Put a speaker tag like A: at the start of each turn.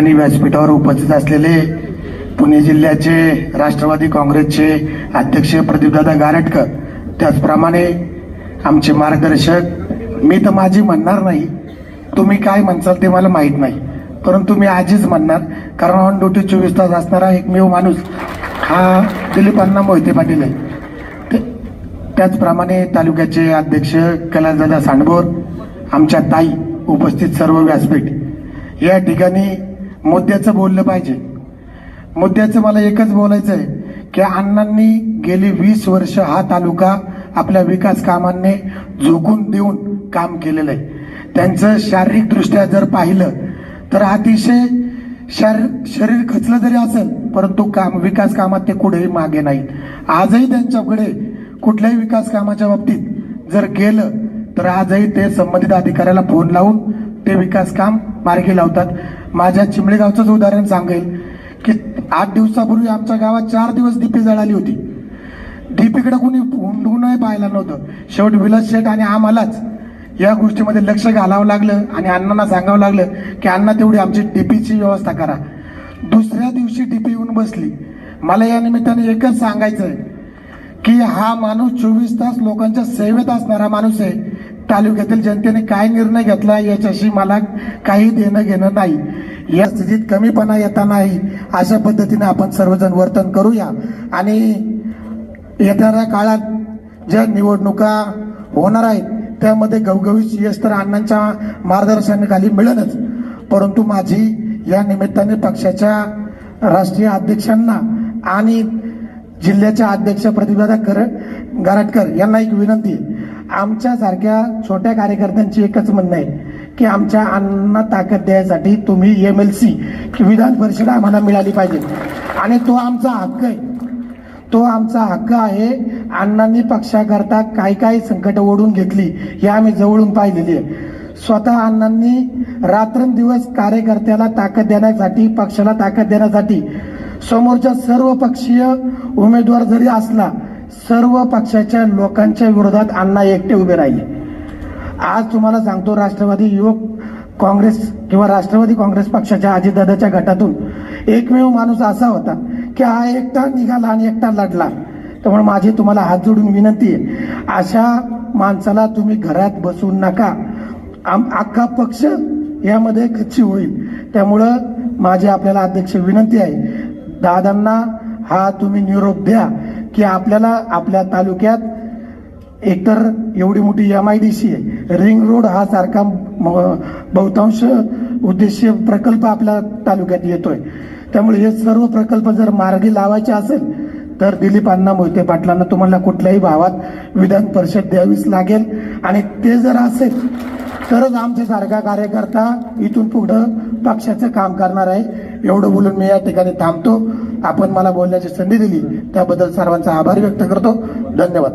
A: ठिकाणी व्यासपीठावर उपस्थित असलेले पुणे जिल्ह्याचे राष्ट्रवादी काँग्रेसचे अध्यक्ष प्रदीपदादा गारटकर. त्याचप्रमाणे आमचे मार्गदर्शक मी तर माझी म्हणणार नाही. तुम्ही काय म्हणसाल ते मला माहीत नाही. परंतु मी आजच म्हणणार कारण ऑन ड्युटी चोवीस तास असणारा एकमेव माणूस हा दिलीप अण्णा मोहिते पाटील आहे. ते- त्याचप्रमाणे तालुक्याचे अध्यक्ष कैलासदादा सांडभोर आमच्या ताई उपस्थित सर्व व्यासपीठ. या ठिकाणी मुद्द्याचं बोललं पाहिजे. मुद्द्याचं मला एकच बोलायचं आहे की अण्णांनी गेली वीस वर्ष हा तालुका आपल्या विकास कामांनी झोकून देऊन काम केलेलं आहे. त्यांचं शारीरिकदृष्ट्या जर पाहिलं तर अतिशय शरीर शरीर खचलं जरी असेल परंतु काम विकास कामात ते कुठेही मागे नाहीत. आजही त्यांच्याकडे कुठल्याही विकास कामाच्या बाबतीत जर गेलं तर आजही ते संबंधित अधिकाऱ्याला फोन लावून ते विकास काम मार्गी लावतात. माझ्या चिमळेगावचंच उदाहरण सांगेल की आठ दिवसापूर्वी आमच्या गावात चार दिवस डीपी जळाली होती. डीपीकडे कुणी हुंडूनही पाहिलं नव्हतं. शेवट विलास शेठ आणि आम्हालाच या गोष्टीमध्ये लक्ष घालावं लागलं आणि अण्णांना सांगावं लागलं की अण्णा तेवढी आमची डीपीची व्यवस्था करा. दुसऱ्या दिवशी डीपी येऊन बसली. मला या निमित्ताने एकच सांगायचं आहे की हा माणूस चोवीस तास लोकांच्या सेवेत असणारा माणूस आहे. तालुक्यातील जनतेने काय निर्णय घेतला याच्याशी मला काही देणं घेणं नाही. या स्थितीत कमीपणा येता नाही अशा पद्धतीने आपण सर्वजण वर्तन करूया. आणि येणाऱ्या काळात ज्या निवडणुका होणार आहेत त्यामध्ये गवगवीत यश तर अण्णांच्या मार्गदर्शनाखाली मिळेलच. परंतु माझी या निमित्ताने पक्षाच्या राष्ट्रीय अध्यक्षांना आणि जिल्ह्याच्या अध्यक्ष प्रतिभादा कर गारटकर यांना एक विनंती. आमच्यासारख्या छोट्या कार्यकर्त्यांची एकच म्हणणं आहे की आमच्या अण्णा ताकद द्यायसाठी तुम्ही M L C Vidhan Parishad आम्हाला मिळाली पाहिजे. आणि तो आमचा हक्क आहे. तो आमचा हक्क आहे अण्णांनी पक्षाकरता काय काय संकट ओढून घेतली हे आम्ही जवळून पाहिलेली आहे. स्वतः अण्णांनी रात्रंदिवस कार्यकर्त्याला ताकद देण्यासाठी पक्षाला ताकद देण्यासाठी समोरच्या सर्व पक्षीय उमेदवार जरी असला सर्व पक्षाच्या लोकांच्या विरोधात अण्णा एकटे उभे राहिले. आज तुम्हाला सांगतो राष्ट्रवादी युवक काँग्रेस किंवा राष्ट्रवादी काँग्रेस पक्षाच्या अजितदादाच्या गटातून एकमेव माणूस असा होता की हा एकटा निघाला आणि एकटा लढला. त्यामुळे माझी तुम्हाला हात जोडून विनंती आहे अशा माणसाला तुम्ही घरात बसवू नका. आम अख्खा पक्ष यामध्ये खच्ची होईल. त्यामुळं माझी आपल्याला अध्यक्ष विनंती आहे दादांना हा तुम्ही निरोप द्या की आपल्याला आपल्या तालुक्यात एकतर एवढी मोठी एम आय डी सी आहे. रिंग रोड हा सारखा म- बहुतांश उद्देशीय प्रकल्प आपल्या तालुक्यात येतोय. त्यामुळे हे सर्व प्रकल्प जर मार्गी लावायचे असेल तर दिलीपांना मोहिते पाटलांना तुम्हाला कुठल्याही भावात विधान परिषद द्यावीच लागेल. आणि ते जर असेल तरच आमच्यासारखा कार्यकर्ता इथून पुढं पक्षाचं काम करणार आहे. एवढं बोलून मी या ठिकाणी थांबतो. आपण मला बोलण्याची संधी दिली. त्याबद्दल सर्वांचा आभार व्यक्त करतो. धन्यवाद.